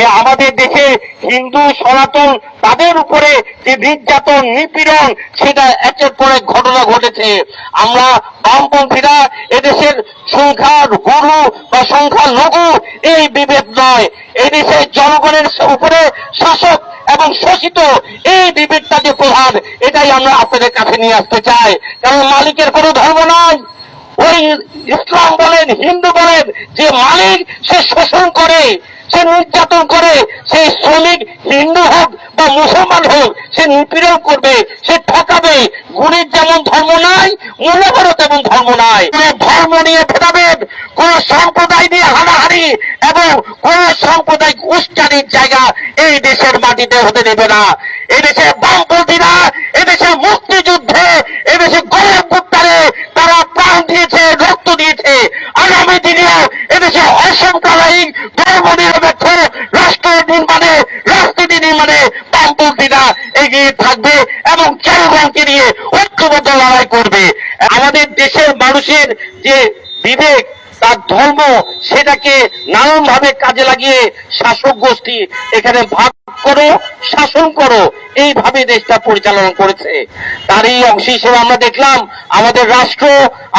যে আমাদের দেশে হিন্দু, সনাতন, তাদের উপরে যে নির্যাতন, নিপীড়ন, সেটা একের পর এক ঘটনা ঘটেছে। আমরা বামপন্থীরা এদেশের সংখ্যার গুরু বা সংখ্যা লঘু এই বিভেদ নয়। এদেশে জনগণের উপরে শাসক এবং শোষিত এই বিভেদটা যে প্রধান, এটাই আমরা আপনাদের কাছে নিয়ে আসতে চাই। কারণ মালিকের কোনো ধর্ম নয় ওই ইসলাম বলেন, হিন্দু বলেন, যে মালিক সে শোষণ করে। সে নির্যাতন করে সেই শ্রমিক হিন্দু হোক বা মুসলমান হোক, সে নিপীড়ন করবে, সে ঠকাবে। গুণের যেমন ধর্ম নাই মূল্যবারও তেমন ধর্ম নাই। ধর্ম নিয়ে ভেদাভেদ, কোন সম্প্রদায় নিয়ে হানাহানি এবং কোন সাম্প্রদায়িক উস্কানির জায়গা এই দেশের মাটিতে হতে দেবে না। এদেশে বামপন্থীরা, এদেশে মুক্তিযুদ্ধে, এদেশে গরিব উত্তারে তারা প্রাণ দিয়েছে, রক্ত দিয়েছে। আগামী দিনেও এদেশে অসাম্প্রদায়িক ধর্ম নিরপেক্ষ রাষ্ট্র নির্মাণে, রাজনীতি নির্মাণে বামপন্থীরা এগিয়ে থাকবে এবং জনগণকে নিয়ে ঐক্যবদ্ধ লড়াই করবে। আমাদের দেশের মানুষের যে বিবেক, তার ধর্ম, সেটাকে নানান ভাবে কাজে লাগিয়ে শাসক গোষ্ঠী এখানে ভাগ করো, শাসন করো। এইভাবে দেশটা পরিচালনা করেছে। তারই অংশ হিসেবে আমরা দেখলাম আমাদের রাষ্ট্র,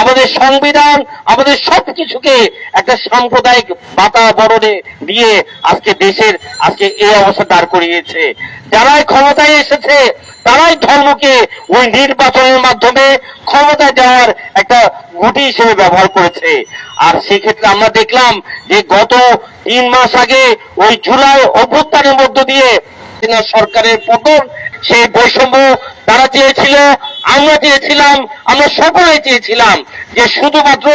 আমাদের সংবিধান, আমাদের সবকিছুকে একটা সাম্প্রদায়িক বাতাবরণে দিয়ে আজকে দেশের, আজকে এই অবস্থা দাঁড় করিয়েছে। যারাই ক্ষমতায় এসেছে, তারাই ধর্মকে ওই নির্বাচনের মাধ্যমে ক্ষমতায় যাওয়ার একটা গুটি হিসেবে ব্যবহার করেছে। আর সেক্ষেত্রে আমরা দেখলাম যে গত তিন মাস আগে ওই জুলাই অভ্যুত্থানের মধ্য দিয়ে চীনা সরকারের পতন, সেই বৈষম্য তারা চেয়েছিল, আমরা চেয়েছিলাম, আমরা সকলে চেয়েছিলাম যে শুধুমাত্র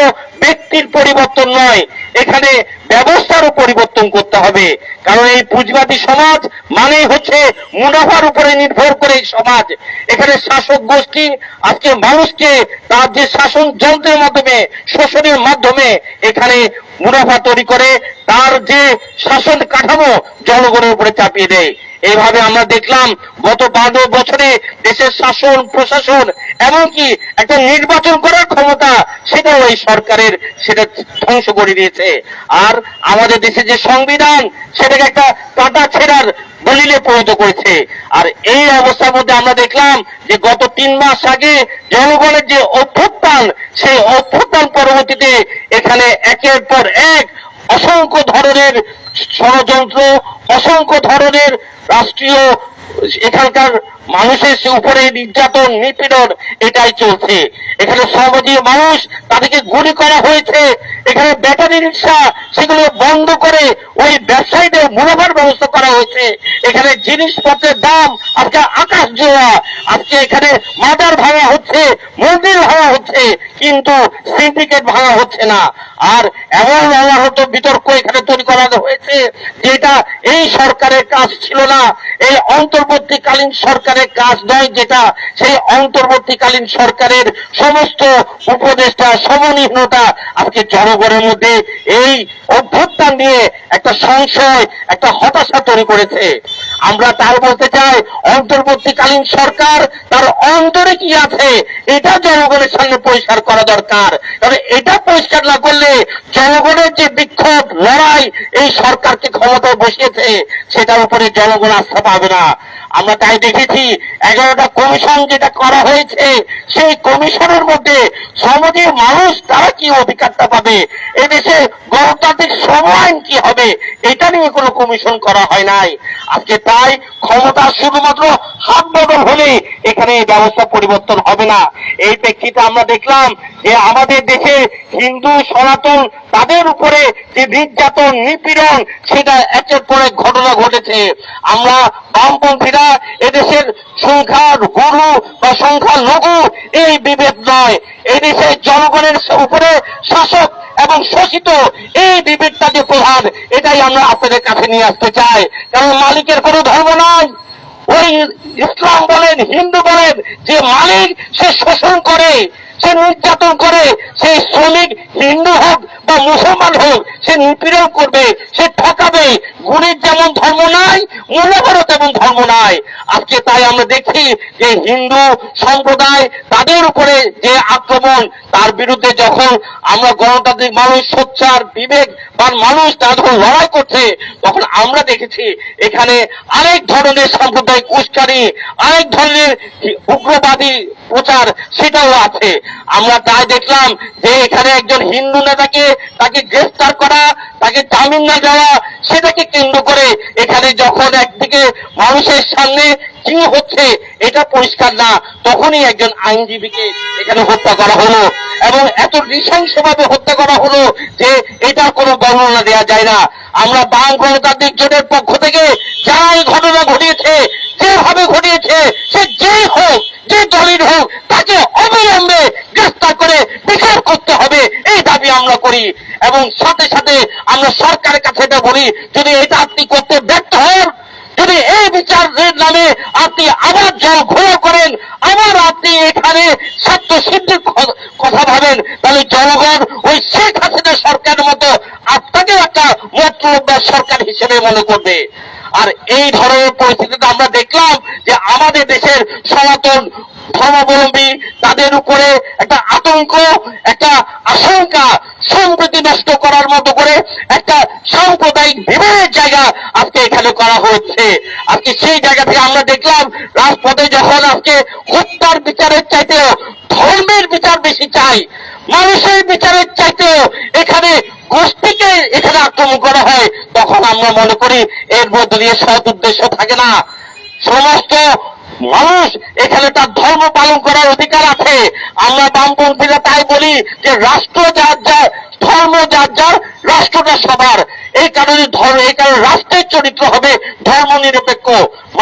ব্যক্তির পরিবর্তন নয়, এখানে ব্যবস্থারও পরিবর্তন করতে হবে। কারণ এই পুঁজিবাদী সমাজ মানে হচ্ছে মুনাফার উপরে নির্ভর করে সমাজ। এখানে শাসক গোষ্ঠী আজকে মানুষকে তার যে শাসন যন্ত্রের মাধ্যমে, শোষণের মাধ্যমে এখানে মুনাফা তৈরি করে, তার যে শাসন কাঠামো জনগণের উপরে চাপিয়ে দেয়। এইভাবে আমরা দেখলাম গত বারো বছরে দেশের শাসন, প্রশাসন, এমনকি একটা নির্বাচন করার ক্ষমতা সেটাও এই সরকারের সেটা ধ্বংস করে দিয়েছে। আর আমাদের দেশে যে সংবিধান, সেটাকে একটা কাটা ছেড়ার দলিলে পরিণত করেছে। আর এই অবস্থার মধ্যে আমরা দেখলাম যে গত তিন মাস আগে জনগণের যে অভ্যুত্থান, সেই অভ্যুত্থান পরবর্তীতে এখানে একের পর এক অসংখ্য ধরনের ষড়যন্ত্র, অসংখ্য ধরনের রাষ্ট্রীয় এখানকার মানুষের উপরে নির্যাতন, নিপীড়ন, এটাই চলছে। এখানে সমাজীয় মানুষ তাদেরকে গুলি করা হয়েছে। এখানে ব্যাটারি রিক্সা সেগুলো বন্ধ করে ওই ব্যবসায়ীদের মুনাফার ব্যবস্থা করা হয়েছে। এখানে জিনিসপত্রের দাম আজকে আকাশ জোড়া। আজকে এখানে মাজার ভাঙা হচ্ছে, মন্দির ভাঙা হচ্ছে। কিন্তু সিন্ডিকেট ভাঙা হচ্ছে না। আর এমন অনাহত বিতর্ক এখানে তৈরি করা হয়েছে যেটা এই সরকারের কাজ ছিল না। এই অন্তর্বর্তীকালীন সরকারের কাজ নয় যেটা সেই অন্তর্বর্তীকালীন সরকারের সমস্ত উপদেষ্টা সমন্বীনতা আজকে জনগণের মধ্যে এই অভ্যুত্থান নিয়ে একটা সংশয়, একটা হতাশা তৈরি করেছে। আমরা তার বলতে চাই, অন্তর্বর্তীকালীন সরকার তার অন্তরে কি আছে, এটা জনগণের সামনে পরিষ্কার করা দরকার। কারণ এটা পরিষ্কার না করলে জনগণের যে বিক্ষোভ, লড়াই, এই সরকারকে ক্ষমতায় বসিয়েছে, সেটার উপরে জনগণ আস্থা পাবে না। আমরা তাই দেখেছি, এগারোটা কমিশন যেটা করা হয়েছে, সেই কমিশনের মধ্যে সমাজের মানুষ তারা কি অধিকারটা পাবে? এদেশে গণতান্ত্রিক সময় কি হবে? এটা নিয়ে কোনো কমিশন করা হয় নাই। আজকে তাই ক্ষমতা শুধুমাত্র হাত বদল হলে এখানে ব্যবস্থা পরিবর্তন হবে না। এই প্রেক্ষিতে আমরা দেখলাম যে আমাদের দেশে হিন্দু, সনাতন, তাদের উপরে যে নির্যাতন, নিপীড়ন, সেটা একের পর এক ঘটনা ঘটেছে। আমরা বামপন্থীরা এদেশের সংখ্যার গুরু বা সংখ্যা লঘু, এই বিভেদ নয়। এদেশে জনগণের উপরে শাসক এবং শোষিত, এই বিভেদটা যে প্রধান, এটাই আমরা আপনাদের কাছে নিয়ে আসতে চাই। কারণ মালিকের কোনো ধর্ম নয় ওই ইসলাম বলেন, হিন্দু বলেন, যে মালিক সে শোষণ করে। সে নির্যাতন করে সেই শ্রমিক হিন্দু হোক বা মুসলমান হোক সে নিপীড়ন করবে সে ঠকাবে। গুণের যেমন ধর্ম নাই মূল্যভারত তেমন ধর্ম নাই। আজকে তাই আমরা দেখি যে হিন্দু সম্প্রদায় তাদের উপরে যে আক্রমণ, তার বিরুদ্ধে যখন আমরা গণতান্ত্রিক মানুষ, সোচ্চার, বিবেক বা মানুষ, তারা যখন লড়াই করছে, তখন আমরা দেখেছি এখানে আরেক ধরনের সাম্প্রদায়িক উস্কানি, আরেক ধরনের উগ্রবাদী প্রচার সেটাও আছে। আমরা তাই দেখলাম যে এখানে একজন হিন্দু নেতাকে তাকে গ্রেফতার করা, তাকে জামিন না দেওয়া সেটাকে কেন্দ্র করে এখানে যখন একদিকে মানুষের সামনে কি হচ্ছে, এটা পরিষ্কার না, তখনই একজন আইনজীবীকে এখানে হত্যা করা হলো। এবং এত নৃশংসভাবে হত্যা করা হলো যে এটা কোনো বর্ণনা দেওয়া যায় না। আমরা বাম গণতান্ত্রিক জোটের পক্ষ থেকে যা এই ঘটনা ঘটিয়েছে যেভাবে ঘটিয়েছে সে যেই হোক যে দলের হোক তাকে অবিলম্বে গ্রেফতার করে বিচার করতে হবে এই দাবি আমরা করি এবং সাথে সাথে আমরা সরকারের কাছে এটা বলি, যদি এটা আপনি করতে ব্যর্থ হন, যদি এই বিচারের নামে আপনি আবার জল ঘোরা করেন, আবার আপনি এখানে সত্য সিদ্ধির কথা ভাবেন, তাহলে জনগণ ওই শেখ হাসিনা সরকারের মতো আপনাকে একটা মতলব্য সরকার হিসেবে মনে করবে। আর এই ধরনের পরিস্থিতিতে আমরা দেখলাম যে আমাদের দেশের সনাতন ধর্মাবলম্বী, তাদের উপরে একটা আতঙ্ক, একটা আশঙ্কা সম্প্রীতি নষ্ট করার মতো করে একটা সাম্প্রদায়িক বিভেদের জায়গা আজকে এখানে করা হচ্ছে। আজকে সেই জায়গা থেকে আমরা দেখলাম, রাজপথে যখন আজকে হত্যার বিচারের চাইতেও ধর্মের বিচার বেশি চাই, মানুষের বিচারের চাইতেও এখানে গোষ্ঠীকে এখানে আক্রমণ করা হয়, তখন আমরা মনে করি এর মধ্যে দিয়ে সৎ উদ্দেশ্য থাকে না। সমস্ত মানুষ এখানে তার ধর্ম পালন করার অধিকার আছে। আমরা বামপন্থীরা তাই বলি যে রাষ্ট্র যার যার, ধর্ম যার যার, রাষ্ট্রটা সবার। এই কারণে ধর্ম, এই কারণে রাষ্ট্রের চরিত্র হবে ধর্ম নিরপেক্ষ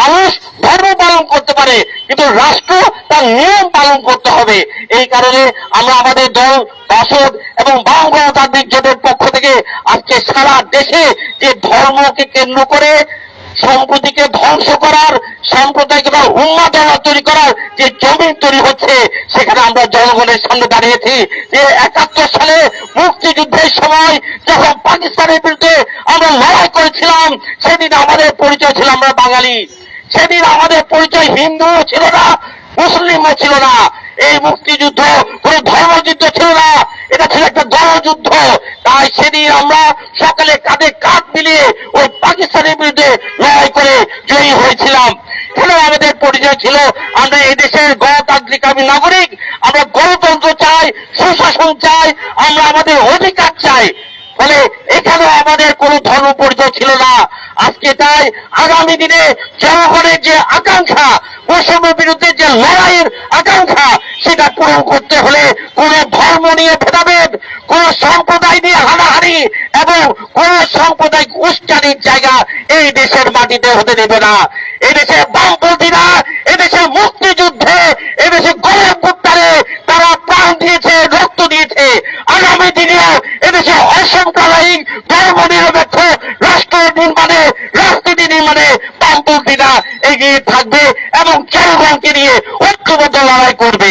মানুষ ধর্ম পালন করতে পারে কিন্তু রাষ্ট্র তার নিয়ম পালন করতে হবে। এই কারণে আমরা আমাদের দল, বাসদ এবং বাম গণতান্ত্রিক জোটের পক্ষ থেকে আজকে সারা দেশে যে ধর্মকে কেন্দ্র করে সম্প্রতিকে ধ্বংস করার সাম্প্রদায়িকতা উন্মাদনা তৈরি করার যে জমি তৈরি হচ্ছে, সেখানে আমরা জনগণের সামনে দাঁড়িয়েছি যে একাত্তর সালে মুক্তিযুদ্ধের সময় যখন পাকিস্তানের বিরুদ্ধে আমরা লড়াই করেছিলাম, সেদিন আমাদের পরিচয় ছিল আমরা বাঙালি। সেদিন আমাদের পরিচয় হিন্দু ছিল না মুসলিমও ছিল না। এই মুক্তিযুদ্ধ কোন ধর্মযুদ্ধ ছিল না, এটা ছিল একটা দলযুদ্ধ। তাই সেদিন আমরা সকালে কাঁধে কাঁধ মিলিয়ে ওই পাকিস্তানের বিরুদ্ধে লড়াই করে জয়ী হয়েছিলাম। কেন আমাদের পরিচয় ছিল? আমরা এই দেশের গণতান্ত্রিক আমি নাগরিক, আমরা গণতন্ত্র চাই, সুশাসন চাই, আমরা আমাদের অধিকার চাই। ফলে এখানেও আমাদের কোনো ধর্ম পরিচয় ছিল না। আজকে তাই আগামী দিনে জনগণের যে আকাঙ্ক্ষা বৈষম্যের বিরুদ্ধে যে লড়াইয়ের আকাঙ্ক্ষা, সেটা পূরণ করতে হলে কোন ধর্ম নিয়ে ভেদাভেদ, কোন সম্প্রদায় নিয়ে হানাহানি এবং কোন সাম্প্রদায়িক উচ্চারির জায়গা এই দেশের মাটিতে হতে দেবে না। এদেশে বামপন্থীরা এদেশে মুক্তিযুদ্ধে, এদেশে গরিব উত্তারে তারা প্রাণ দিয়েছে, রক্ত দিয়েছে। আগামী দিনেও এদেশে অসাম্প্রদায়িক ধর্ম নিরপেক্ষ রাষ্ট্র নির্মাণে রাজনীতি নির্মাণে বামপন্থীরা এগিয়ে থাকবে এবং জনগণকে নিয়ে ঐক্যবদ্ধ লড়াই করবে।